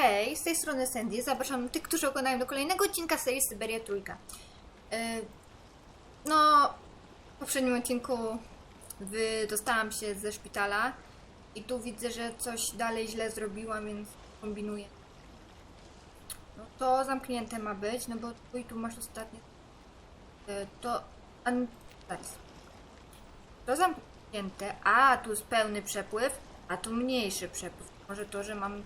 Hej, z tej strony Sandy. Zapraszam tych, którzy oglądają do kolejnego odcinka serii Syberia Trójka. Yy, no, w poprzednim odcinku wy, dostałam się ze szpitala i tu widzę, że coś dalej źle zrobiłam, więc kombinuję. No to zamknięte ma być, no bo tu i tu masz ostatnie. Yy, to. To zamknięte, a tu jest pełny przepływ, a tu mniejszy przepływ. Może to, że mam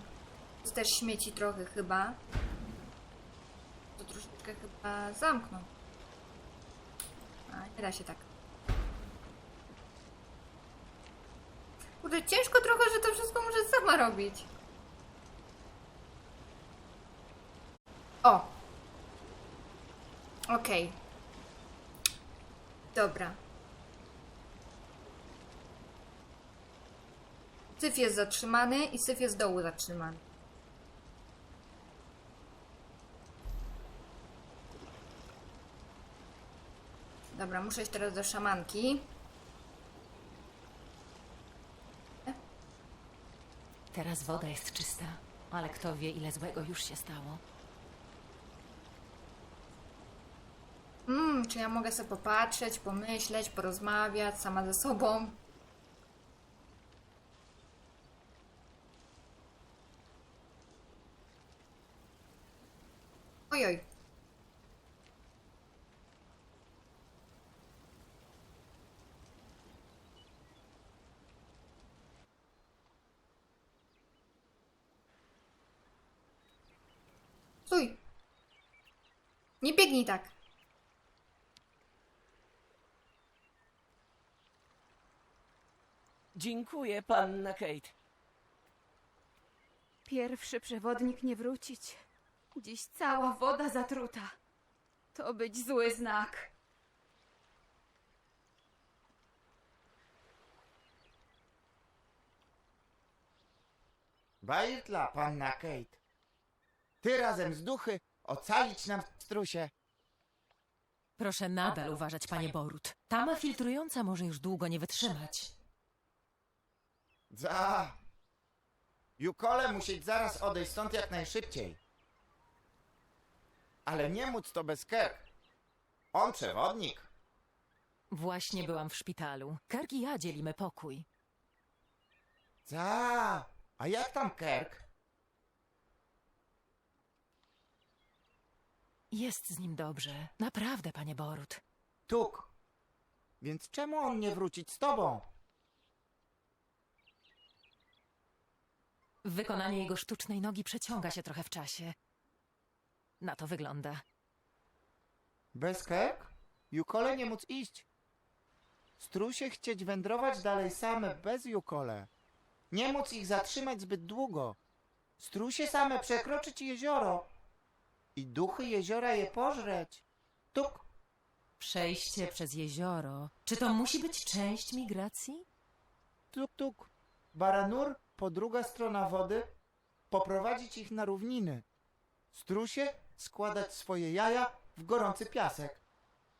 jest też śmieci trochę chyba. To troszeczkę chyba zamknął. A, nie da się tak. Kurde, ciężko trochę, że to wszystko muszę sama robić. O! Okej. Dobra. Syf jest zatrzymany i syf jest z dołu zatrzymany. Dobra, muszę iść teraz do szamanki. Teraz woda jest czysta, ale kto wie, ile złego już się stało. Hmm, czy ja mogę sobie popatrzeć, pomyśleć, porozmawiać sama ze sobą? Ojoj. Stój. Nie biegnij tak. Dziękuję, panna Kate. Pierwszy przewodnik nie wrócić. Dziś cała woda zatruta. To być zły znak. Bajtla, panna Kate. Ty razem z duchy ocalić nam strusie. Proszę nadal uważać, panie Borut. Tama filtrująca może już długo nie wytrzymać. Za. Jukole musieć zaraz odejść stąd jak najszybciej. Ale nie móc to bez Kerk. On przewodnik. Właśnie byłam w szpitalu. Kerk i ja dzielimy pokój. Za. A jak tam Kerk? Jest z nim dobrze. Naprawdę, panie Borut. Tuk. Więc czemu on nie wrócić z tobą? Wykonanie jego sztucznej nogi przeciąga się trochę w czasie. Na to wygląda. Bez Kerk? Jukole nie móc iść. Strusie chcieć wędrować dalej same bez Jukole. Nie móc ich zatrzymać zbyt długo. Strusie same przekroczyć jezioro. I duchy jeziora je pożreć. Tuk. Przejście przez jezioro. Czy to musi być część migracji? Tuk, tuk. Baranur, po druga strona wody, poprowadzić ich na równiny. Strusie składać swoje jaja w gorący piasek.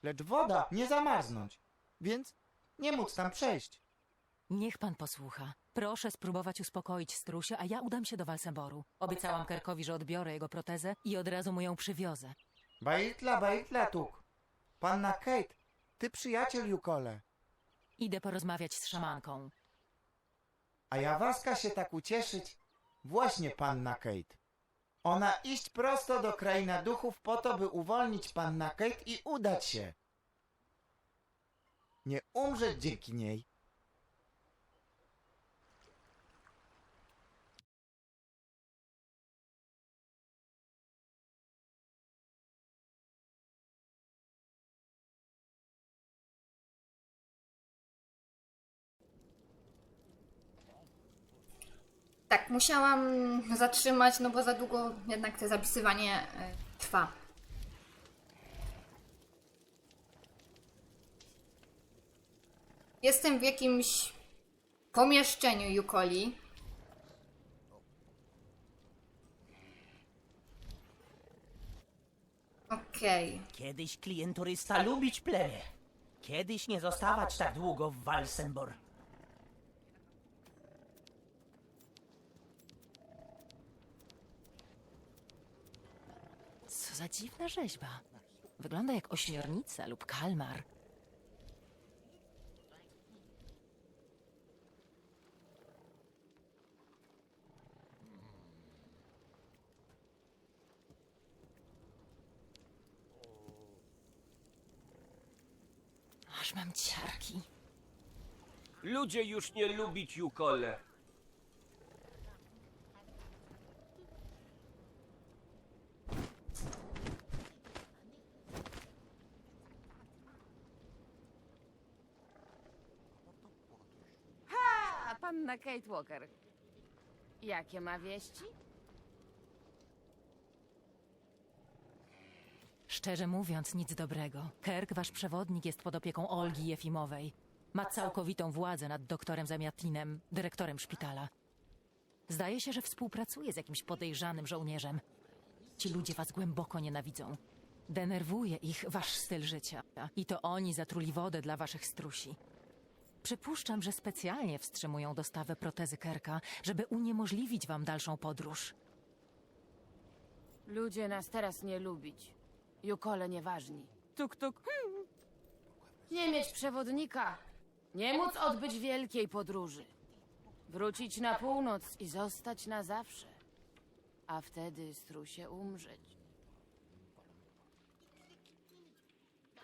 Lecz woda nie zamarznąć, więc nie móc tam przejść. Niech pan posłucha. Proszę spróbować uspokoić strusia, a ja udam się do Walsemboru. Obiecałam Kerkowi, że odbiorę jego protezę i od razu mu ją przywiozę. Baitla, baitla, tuk. Panna Kate, ty przyjaciel Jukole. Idę porozmawiać z szamanką. A ja waska się tak ucieszyć. Właśnie panna Kate. Ona iść prosto do kraina duchów po to, by uwolnić panna Kate i udać się. Nie umrzeć dzięki niej. Tak, musiałam zatrzymać, no bo za długo jednak to zapisywanie e, trwa. Jestem w jakimś pomieszczeniu Jukoli. Okej. Kiedyś klienturysta lubić plemię. Kiedyś nie zostawać tak długo w Walsenbor. Co za dziwna rzeźba. Wygląda jak ośmiornica lub kalmar. Aż mam ciarki. Ludzie już nie lubić Jukole. A panna Kate Walker. Jakie ma wieści? Szczerze mówiąc, nic dobrego. Kerk, wasz przewodnik, jest pod opieką Olgi Jefimowej. Ma całkowitą władzę nad doktorem Zamiatinem, dyrektorem szpitala. Zdaje się, że współpracuje z jakimś podejrzanym żołnierzem. Ci ludzie was głęboko nienawidzą. Denerwuje ich wasz styl życia. I to oni zatruli wodę dla waszych strusi. Przypuszczam, że specjalnie wstrzymują dostawę protezy Kerka, żeby uniemożliwić wam dalszą podróż. Ludzie nas teraz nie lubić. Jukole nieważni. Tuk, tuk. Hmm. Nie mieć przewodnika. Nie móc odbyć wielkiej podróży. Wrócić na północ i zostać na zawsze. A wtedy strusie umrzeć.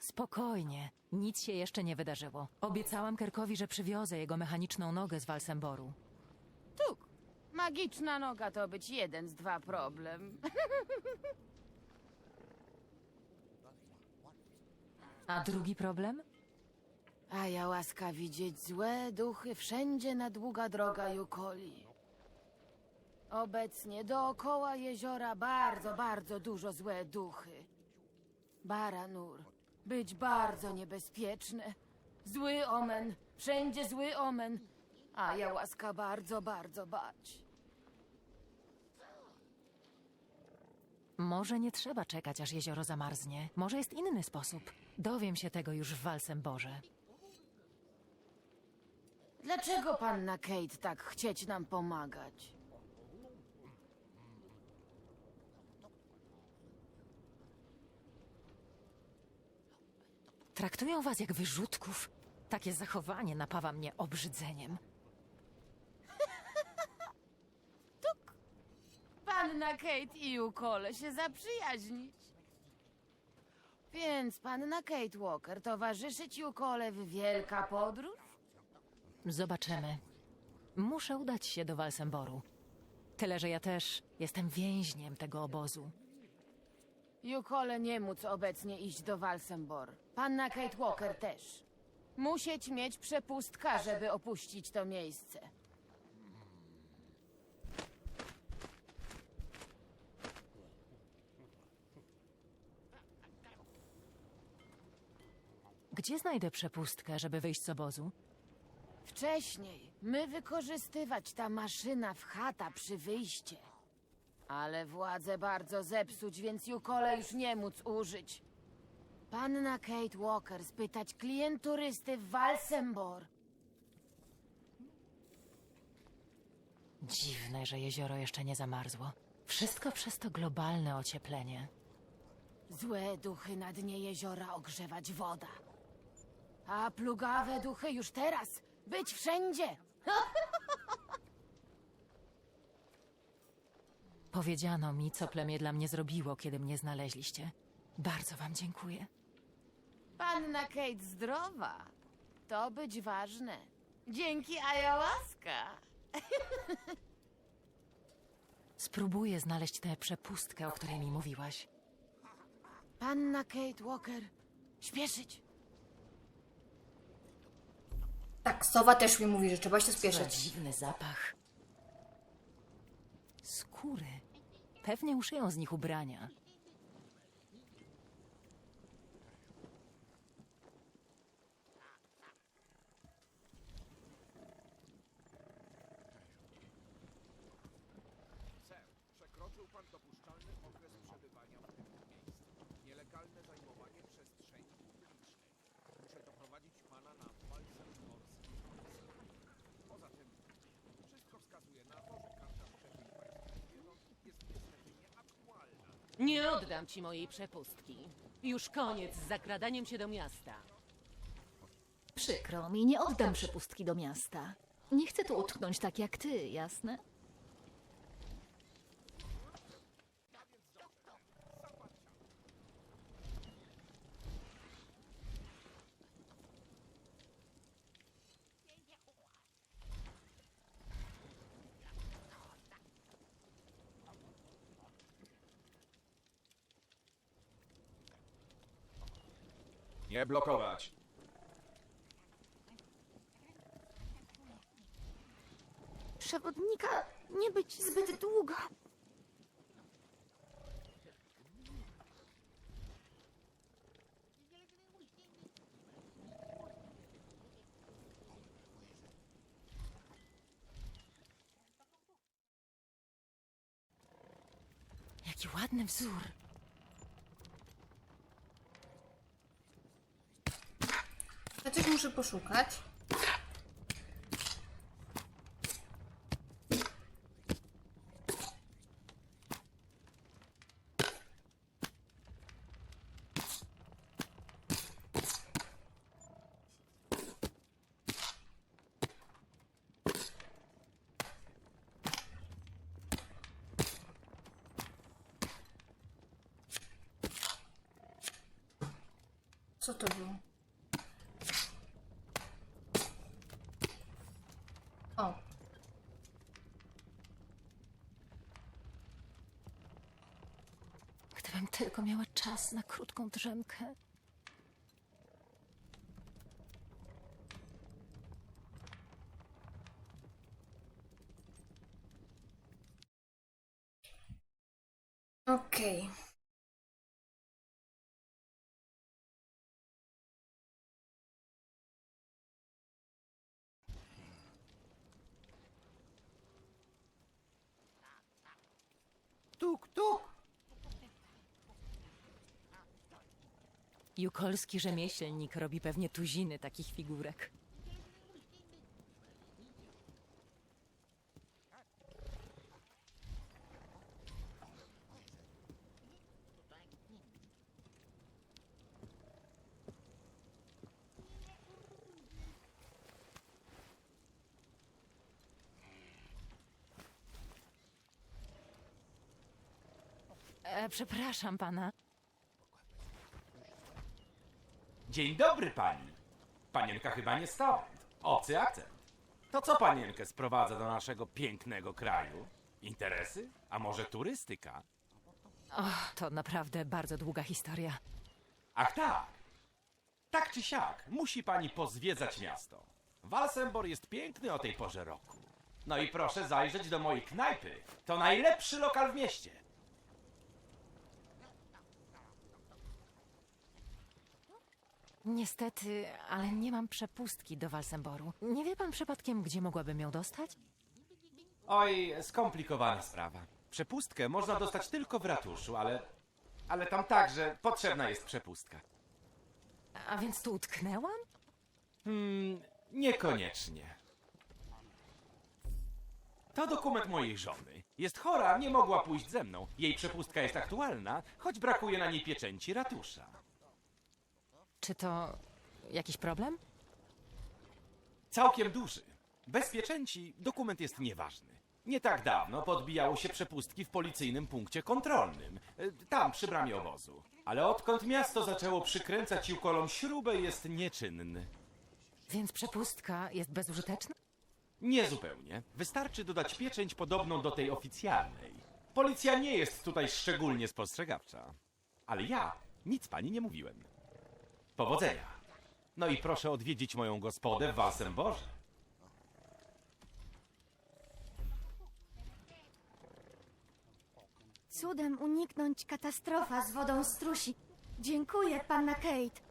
Spokojnie, nic się jeszcze nie wydarzyło. Obiecałam Kerkowi, że przywiozę jego mechaniczną nogę z Walsemboru. Tuk. Magiczna noga to być jeden z dwa problem. A drugi problem? A ja łaska widzieć złe duchy wszędzie na długa droga Jukoli. Obecnie dookoła jeziora bardzo, bardzo dużo złe duchy. Baranur, być bardzo niebezpieczne. Zły omen, wszędzie zły omen. A ja łaska bardzo, bardzo bać. Może nie trzeba czekać, aż jezioro zamarznie. Może jest inny sposób. Dowiem się tego już w Walsemborze. Dlaczego panna Kate tak chcieć nam pomagać? Traktują was jak wyrzutków. Takie zachowanie napawa mnie obrzydzeniem. Panna Kate i Jukole się zaprzyjaźnić. Więc panna Kate Walker towarzyszyć Jukole w wielka podróż? Zobaczymy. Muszę udać się do Walsemboru. Tyle, że ja też jestem więźniem tego obozu. Jukole nie móc obecnie iść do Walsembor. Panna Kate Walker też. Musieć mieć przepustka, żeby opuścić to miejsce. Gdzie znajdę przepustkę, żeby wyjść z obozu? Wcześniej my wykorzystywać ta maszyna w chata przy wyjście. Ale władzę bardzo zepsuć, więc Jukole już nie móc użyć. Panna Kate Walker spytać klient turysty w Walsembor. Dziwne, że jezioro jeszcze nie zamarzło. Wszystko przez to globalne ocieplenie. Złe duchy na dnie jeziora ogrzewać woda. A plugawe duchy już teraz być wszędzie. Powiedziano mi, co plemię dla mnie zrobiło, kiedy mnie znaleźliście. Bardzo wam dziękuję. Panna Kate zdrowa. To być ważne. Dzięki ayahuasca. Spróbuję znaleźć tę przepustkę, o której mi mówiłaś. Panna Kate Walker, śpieszyć. Tak, sowa też mi mówi, że trzeba się spieszyć. dziwny zapach. Skóry. Pewnie uszyją z nich ubrania. Ser, przekroczył pan dopuszczalny okres przebywania w tym miejscu. Nielegalne zajmowanie przestrzeni publicznej. Muszę doprowadzić pana na Walsenborski. Poza tym, wszystko wskazuje na to, że karta szczepień pańskich zwierząt jest niestety nieaktualna. Nie oddam ci mojej przepustki. Już koniec z zakradaniem się do miasta. Przykro mi, nie oddam przepustki do miasta. Nie chcę tu utknąć tak jak ty, jasne? Nie blokować. Przewodnika nie być zbyt długo. Jaki ładny wzór. Ja coś muszę poszukać. Co to było? O. Gdybym tylko miała czas na krótką drzemkę. Okej. Tuk, tuk! Jukolski rzemieślnik robi pewnie tuziny takich figurek. E, przepraszam pana. Dzień dobry pani. Panienka chyba nie stąd. Obcy akcent. To co panienkę sprowadza do naszego pięknego kraju? Interesy? A może turystyka? Och, to naprawdę bardzo długa historia. Ach tak. Tak czy siak, musi pani pozwiedzać miasto. Walsembor jest piękny o tej porze roku. No i proszę zajrzeć do mojej knajpy. To najlepszy lokal w mieście. Niestety, ale nie mam przepustki do Walsemboru. Nie wie pan przypadkiem, gdzie mogłabym ją dostać? Oj, skomplikowana sprawa. Przepustkę można dostać tylko w ratuszu, ale... Ale tam także potrzebna jest przepustka. A więc tu utknęłam? Hmm, niekoniecznie. To dokument mojej żony. Jest chora, nie mogła pójść ze mną. Jej przepustka jest aktualna, choć brakuje na niej pieczęci ratusza. Czy to jakiś problem? Całkiem duży. Bez pieczęci dokument jest nieważny. Nie tak dawno podbijało się przepustki w policyjnym punkcie kontrolnym. e, Tam, przy bramie obozu. Ale odkąd miasto zaczęło przykręcać Jukolom śrubę, jest nieczynny. Więc przepustka jest bezużyteczna? Niezupełnie. Wystarczy dodać pieczęć podobną do tej oficjalnej. Policja nie jest tutaj szczególnie spostrzegawcza. Ale ja nic pani nie mówiłem. Powodzenia. No i proszę odwiedzić moją gospodę w Walsemborze. Cudem uniknąć katastrofa z wodą strusi. Dziękuję, panna Kate.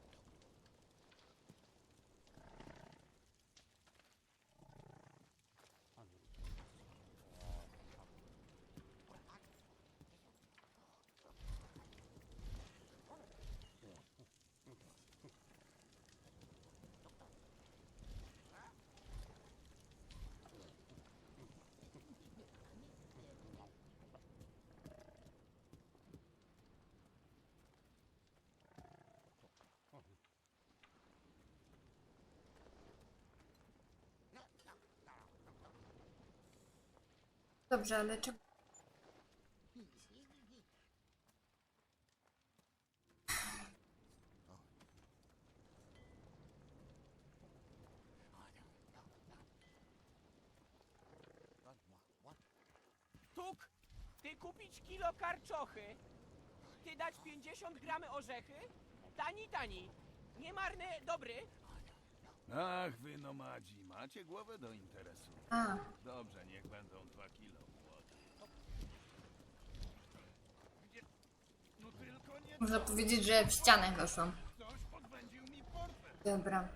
Dobrze, ale czy... Tuk, ty kupić kilo karczochy, ty dać 50 gramy orzechy, tani, tani, nie marny, dobry. Ach, wy nomadzi, macie głowę do interesu. A, Dobrze, niech będą dwa kilo młody. Gdzie? No tylko nie można powiedzieć, że w ścianę weszłam. ktoś podwędził mi portfel. Dobra.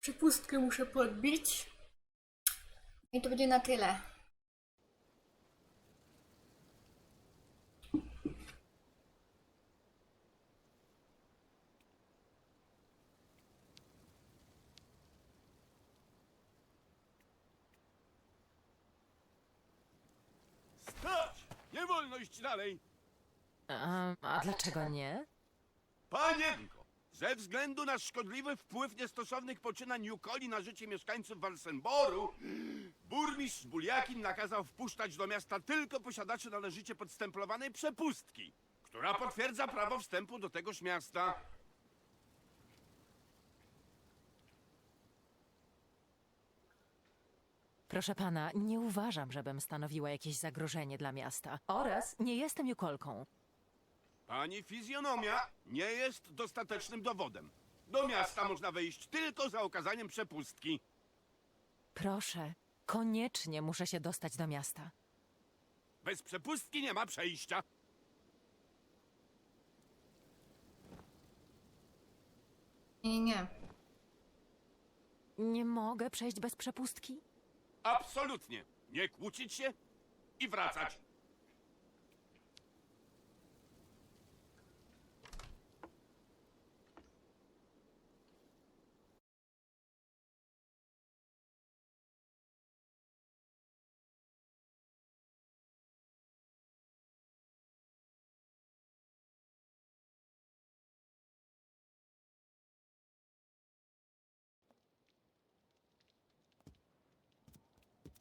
Przepustkę muszę podbić. I to będzie na tyle. Stać! Nie wolno iść dalej! A, a dlaczego nie? Panienko! Ze względu na szkodliwy wpływ niestosownych poczynań Jukoli na życie mieszkańców Walsenboru, burmistrz Buliakin nakazał wpuszczać do miasta tylko posiadaczy należycie podstemplowanej przepustki, która potwierdza prawo wstępu do tegoż miasta. Proszę pana, nie uważam, żebym stanowiła jakieś zagrożenie dla miasta. Oraz nie jestem Jukolką. Pani fizjonomia nie jest dostatecznym dowodem. Do miasta można wejść tylko za okazaniem przepustki. Proszę, koniecznie muszę się dostać do miasta. Bez przepustki nie ma przejścia. Nie, nie, nie. Nie mogę przejść bez przepustki? Absolutnie. Nie kłócić się i wracać.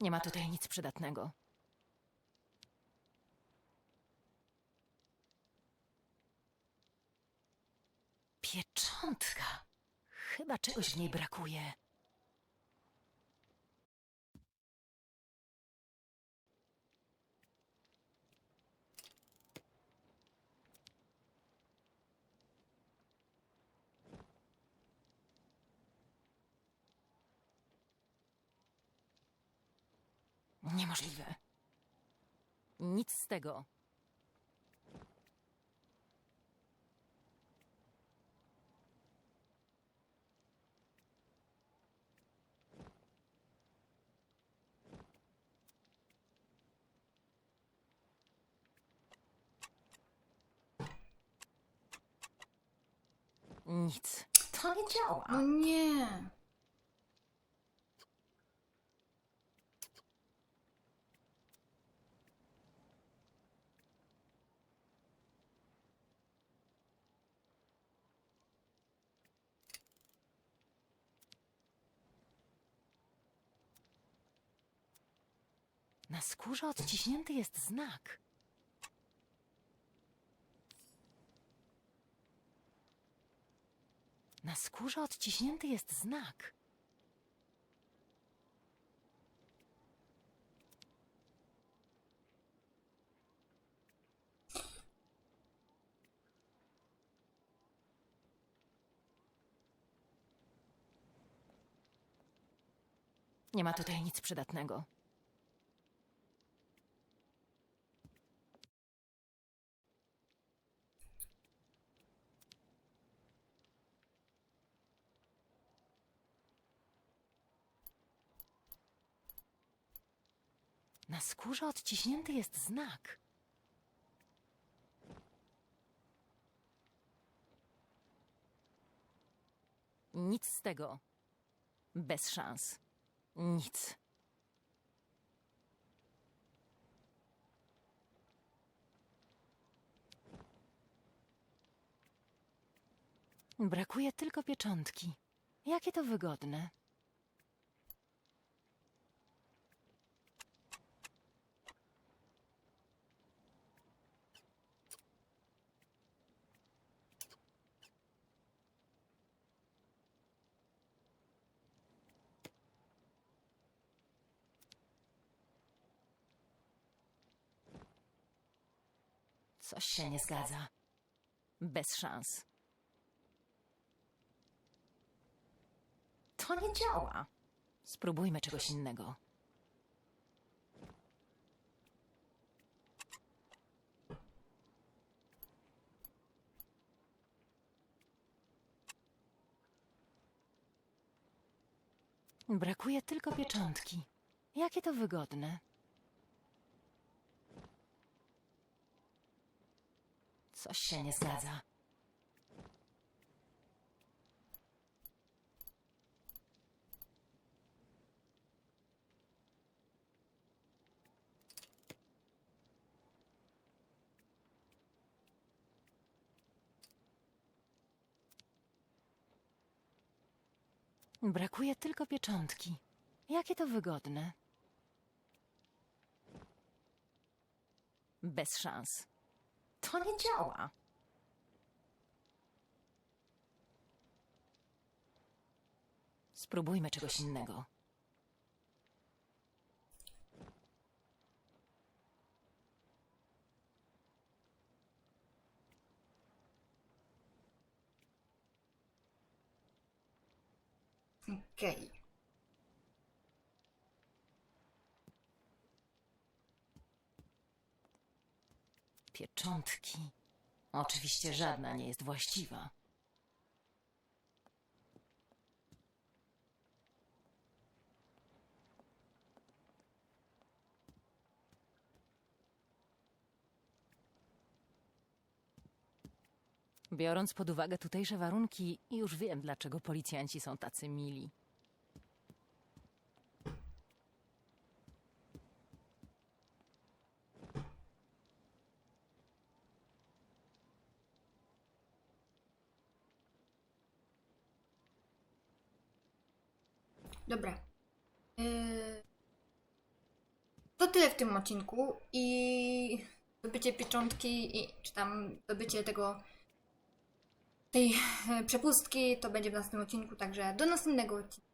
Nie ma tutaj nic przydatnego. Pieczątka. Chyba czegoś w niej brakuje. Niemożliwe. Nic z tego. Nic. To nie działa. No nie. Skórze odciśnięty jest znak. Na skórze odciśnięty jest znak. Nie ma tutaj nic przydatnego. Na skórze odciśnięty jest znak. Nic z tego. Bez szans. Nic. Brakuje tylko pieczątki. Jakie to wygodne. Coś się nie zgadza. Bez szans. To nie działa. Spróbujmy czegoś innego. Brakuje tylko pieczątki. Jakie to wygodne. Coś się nie zgadza. Brakuje tylko pieczątki. Jakie to wygodne. Bez szans. To nie działa. Spróbujmy czegoś innego. Okej. Pieczątki. Oczywiście żadna nie jest właściwa. Biorąc pod uwagę tutejsze warunki, już wiem, dlaczego policjanci są tacy mili. Dobra. Yy... To tyle w tym odcinku i dobycie pieczątki, i, czy tam dobycie tego tej e, przepustki to będzie w następnym odcinku, także do następnego odcinka.